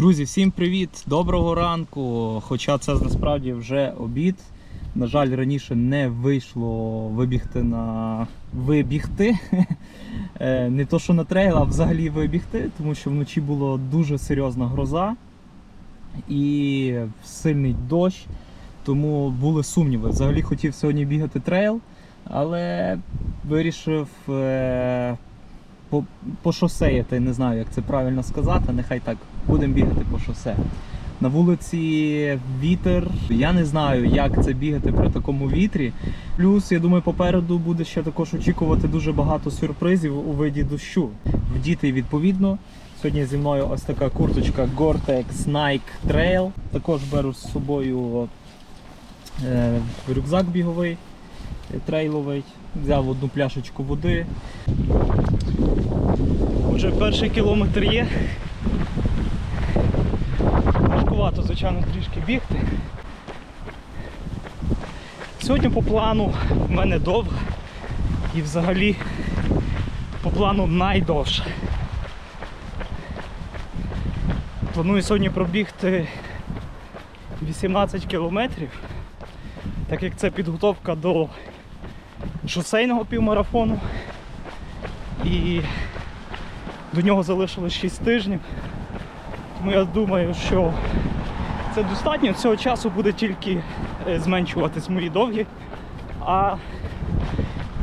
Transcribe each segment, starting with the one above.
Друзі, всім привіт! Доброго ранку! Хоча це насправді вже обід. На жаль, раніше не вийшло вибігти на вибігти. Е, Не то, що на трейл, а взагалі вибігти, тому що вночі була дуже серйозна гроза і сильний дощ, тому були сумніви. Взагалі хотів сьогодні бігати трейл, але вирішив е, по, пошосеяти, не знаю, як це правильно сказати, нехай так будемо бігати по шосе. На вулиці вітер. Я не знаю, як це бігати при такому вітрі. Плюс, я думаю, попереду буде ще також очікувати дуже багато сюрпризів у виді дощу. Вдіти відповідно. Сьогодні зі мною ось така курточка Gore-Tex Nike Trail. Також беру з собою е, рюкзак біговий, е, трейловий. Взяв одну пляшечку води. Отже, перший кілометр є. Важкувато, звичайно, трішки бігти. Сьогодні по плану в мене довго і взагалі по плану найдовше. Планую сьогодні пробігти 18 кілометрів, так як це підготовка до шосейного півмарафону. І до нього залишилось 6 тижнів. Тому я думаю, що це достатньо. Цього часу буде тільки е, зменшуватись мої довгі, а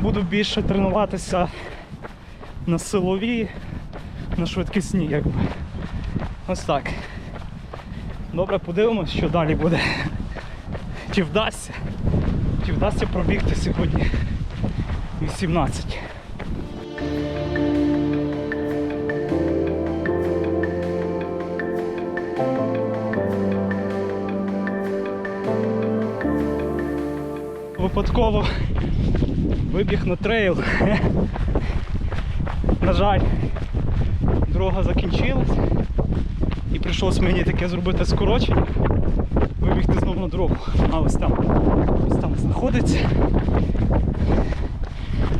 буду більше тренуватися на силові, на швидкісні, якби. Ось так. Добре, подивимось, що далі буде. Чи вдасться? Чи вдасться пробігти сьогодні 18. Випадково вибіг на трейл. На жаль, дорога закінчилась і прийшлося мені таке зробити скорочення, вибігти знову на дорогу. А ось там, ось там знаходиться.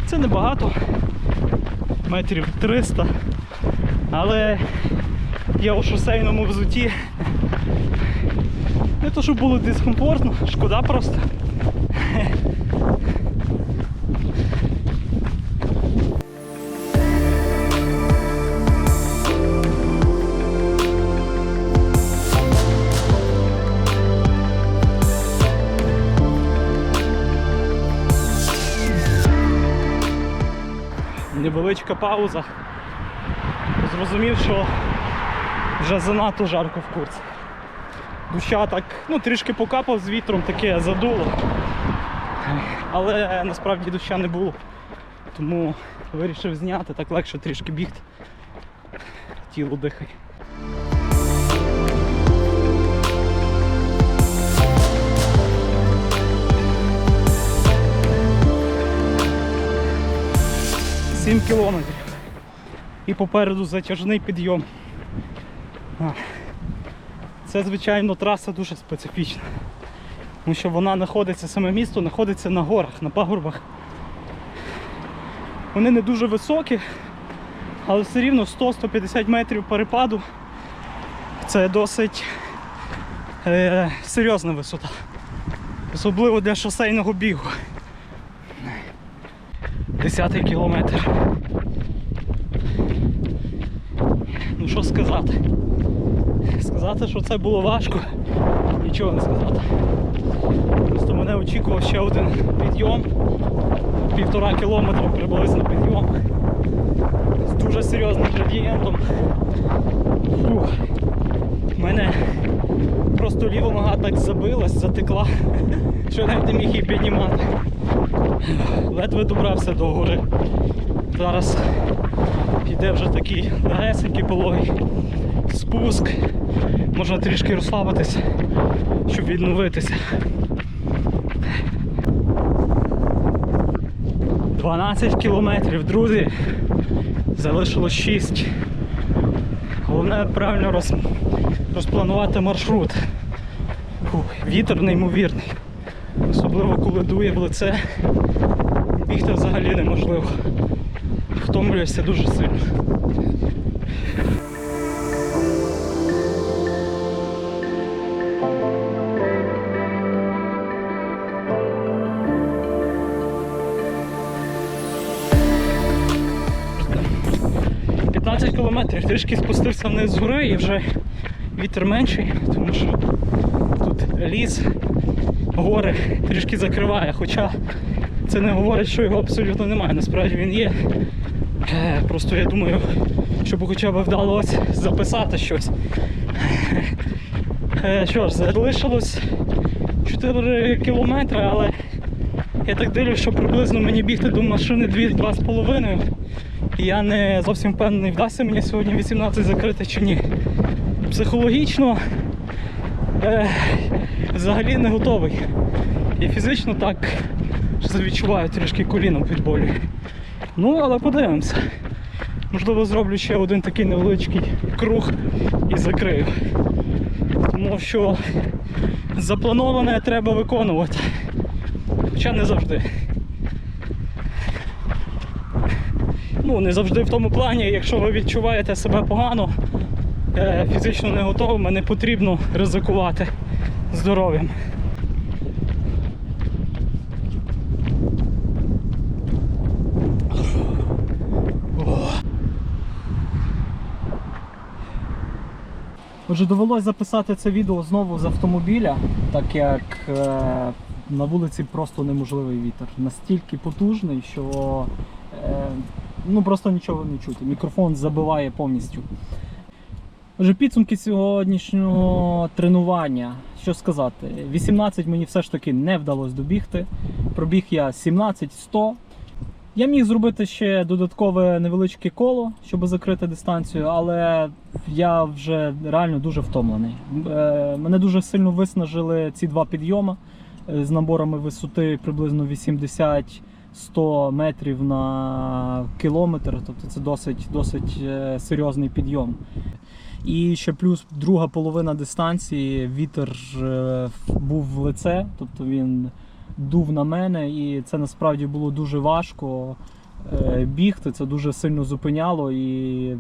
Це небагато, метрів 300, але я у шосейному взуті. Не то, щоб було дискомфортно, шкода просто. Невеличка пауза. Зрозумів, що вже занадто жарко в курці. Дуща так, ну трішки покапав з вітром, таке задуло. Але насправді душа не було. Тому вирішив зняти, так легше трішки бігти. Тіло дихає. Сім кілометрів. І попереду затяжний підйом. Це, звичайно, траса дуже специфічна. Тому що вона знаходиться, саме місто знаходиться на горах, на пагорбах. Вони не дуже високі, але все рівно 100-150 метрів перепаду. Це досить е, серйозна висота. Особливо для шосейного бігу. Десятий кілометр. Ну що сказати? Сказати, що це було важко, нічого не сказати. Просто мене очікував ще один підйом, півтора кілометра приблизно підйом. З дуже серйозним градієнтом. Фух. Мене просто ліва нога так забилась, затекла, що навіть не міг її піднімати. Ледве добрався до гори. Зараз йде вже такий легесенький пологий спуск. Можна трішки розслабитися, щоб відновитися. 12 кілометрів, друзі. Залишилось 6. Головне правильно роз... розпланувати маршрут. Фу, вітер неймовірний. Особливо коли дує в лице. Бігти взагалі неможливо. Втомлюєшся дуже сильно. кілометрів, трішки спустився вниз з гори і вже вітер менший, тому що тут ліс гори трішки закриває. Хоча це не говорить, що його абсолютно немає. Насправді він є. Е, Просто я думаю, щоб хоча б вдалося записати щось. Е, Що ж, залишилось 4 кілометри, але я так дивлюсь, що приблизно мені бігти до машини 2-2,5. І я не зовсім впевнений, вдасться мені сьогодні 18 закрити чи ні. Психологічно е, взагалі не готовий. І фізично так що відчуваю трішки коліном під болю. Ну, але подивимося. Можливо, зроблю ще один такий невеличкий круг і закрию. Тому що заплановане треба виконувати. Хоча не завжди. Ну, не завжди в тому плані, якщо ви відчуваєте себе погано, е, фізично не готовими, не потрібно ризикувати здоров'ям. Отже, довелось записати це відео знову з автомобіля, так як е, на вулиці просто неможливий вітер. Настільки потужний, що е, ну, просто нічого не чути. Мікрофон забиває повністю. Отже, підсумки сьогоднішнього тренування. Що сказати? 18 мені все ж таки не вдалося добігти. Пробіг я 17-100. Я міг зробити ще додаткове невеличке коло, щоб закрити дистанцію, але я вже реально дуже втомлений. Е, Мене дуже сильно виснажили ці два підйоми е, з наборами висоти приблизно 80-100 метрів на кілометр. Тобто це досить, досить е, серйозний підйом. І ще плюс друга половина дистанції вітер е, був в лице, тобто він дув на мене, і це насправді було дуже важко е, бігти. Це дуже сильно зупиняло, і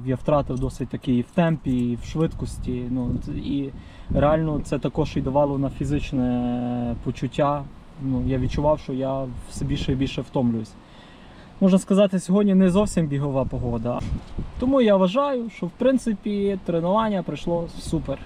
я втратив досить таки і в темпі, і в швидкості. Ну, і реально це також і давало на фізичне почуття. Ну, я відчував, що я все більше і більше втомлююсь. Можна сказати, сьогодні не зовсім бігова погода. Тому я вважаю, що в принципі тренування пройшло супер.